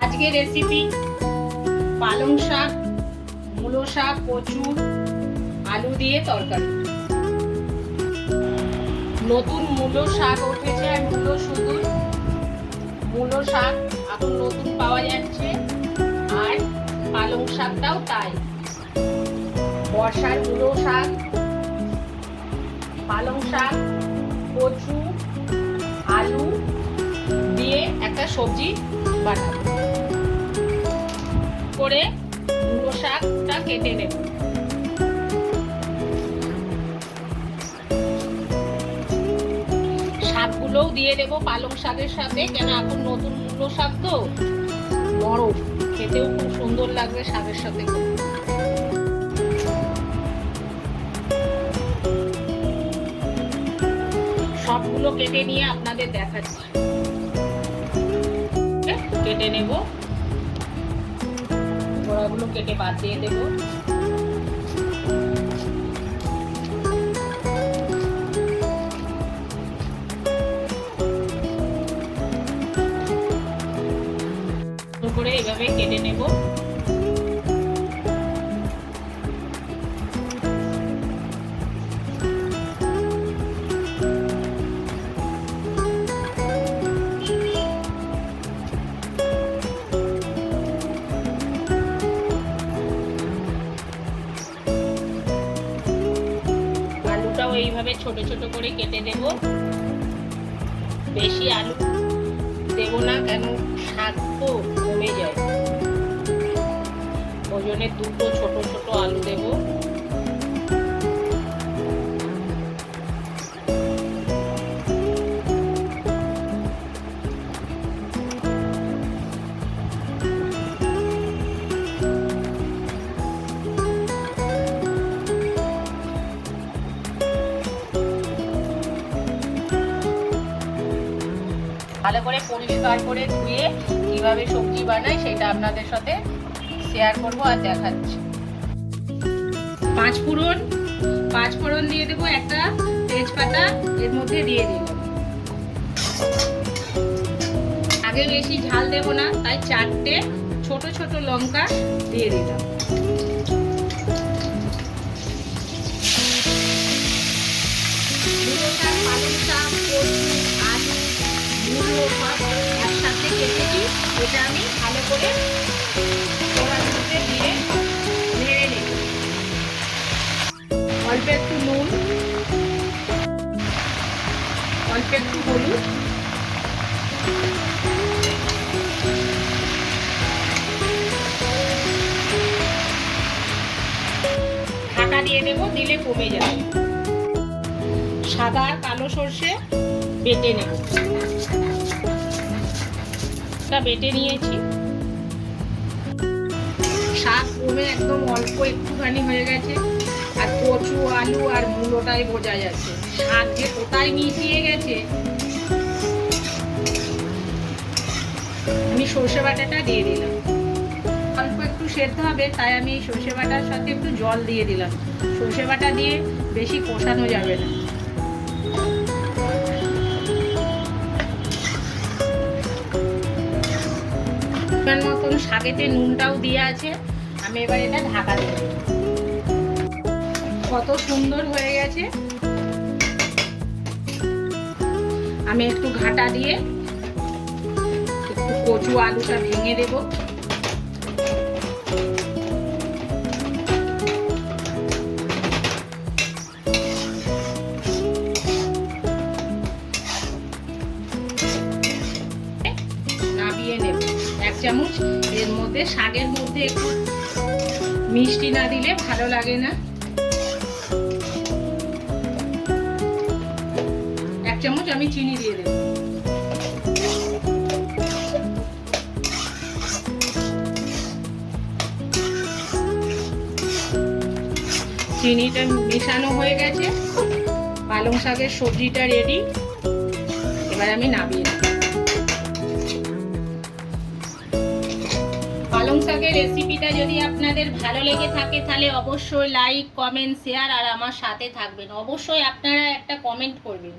আজকের রেসিপি পালং শাক, মূলো শাক, কচু, আলু দিয়ে তরকারি। নতুন মূলো শাক উঠেছে আর মূলো শুধু মূলো শাক এখন নতুন পাওয়া যাচ্ছে। আর পালং শাকটাও তাই। বর্ষার মূলো শাক, পালং শাক, কচু, আলু দিয়ে একটা সবজি বানাবো। করে মূলো শাকটা কেটে নেব। শাকগুলোও দিয়ে দেবো পালং শাকের সাথে। কেন এখন নতুন মূলো শাক তো? নরম খেতেও খুব সুন্দর লাগবে শাকের সাথে। সবগুলো কেটে নিয়ে আপনাদের দেখাচ্ছি। কেটে নেব। গোড়াগুলো কেটে বাদ দিয়ে দেব। করে এভাবে কেটে নেব। এইভাবে ছোট ছোট করে কেটে দেব। বেশি আলু দেব না, কেন শাক তো কমে যায়। ওজনে দুটো ছোট ছোট আলু দেব। ভালো করে পরিষ্কার করে ধুয়ে কীভাবে সবজি বানাই সেটা আপনাদের সাথে শেয়ার করব আর দেখাচ্ছি। পাঁচ ফোড়ন পাঁচ ফোড়ন দিয়ে দেবো একটা তেজপাতা, এর মধ্যে দিয়ে দেব। আগে বেশি ঝাল দেব না, তাই চারটে ছোট ছোট লঙ্কা দিয়ে দিলাম। এটা আমি ভালো করে মধ্যে দিয়ে নেড়ে নেব। অল্প একটু নুন, অল্প একটু হলুদ। ঢাকা দিয়ে দেবো, দিলে কমে যাবে। সাদা আর কালো সর্ষে বেটে নেব। তা বেটে নিয়েছি। শাক কমে একদম অল্প একটুখানি হয়ে গেছে। আর কচু, আলু আর মূলোটাই বোঝা যাচ্ছে। শাক যে কোথায় মিশিয়ে গেছে? আমি সর্ষে বাটাটা দিয়ে দিলাম। অল্প একটু সেদ্ধ হবে, তাই আমি সর্ষে বাটার সাথে একটু জল দিয়ে দিলাম। সর্ষে বাটা দিয়ে বেশি কষানো যাবে না। পরিমাণ মতন শাকেতে নুনটাও দিয়ে আছে। আমি এবার এটা ঢাকা দেব। কত সুন্দর হয়ে গেছে। আমি একটু ঘাটা দিয়ে একটু কচু আলুটা ভেঙে দেব। চামচ, এর মধ্যে শাকের মধ্যে একটু মিষ্টি না দিলে ভালো লাগে না। এক চামচ আমি চিনি দিয়ে দেব। চিনিটা মেশানো হয়ে গেছে। পালং শাকের সবজিটা রেডি এবার আমি নামিয়ে দেব পালং শাকের রেসিপিটা যদি আপনাদের ভালো লেগে থাকে, তাহলে অবশ্যই লাইক কমেন্ট শেয়ার আর আমার সাথে থাকবেন। অবশ্যই আপনারা একটা কমেন্ট করবেন।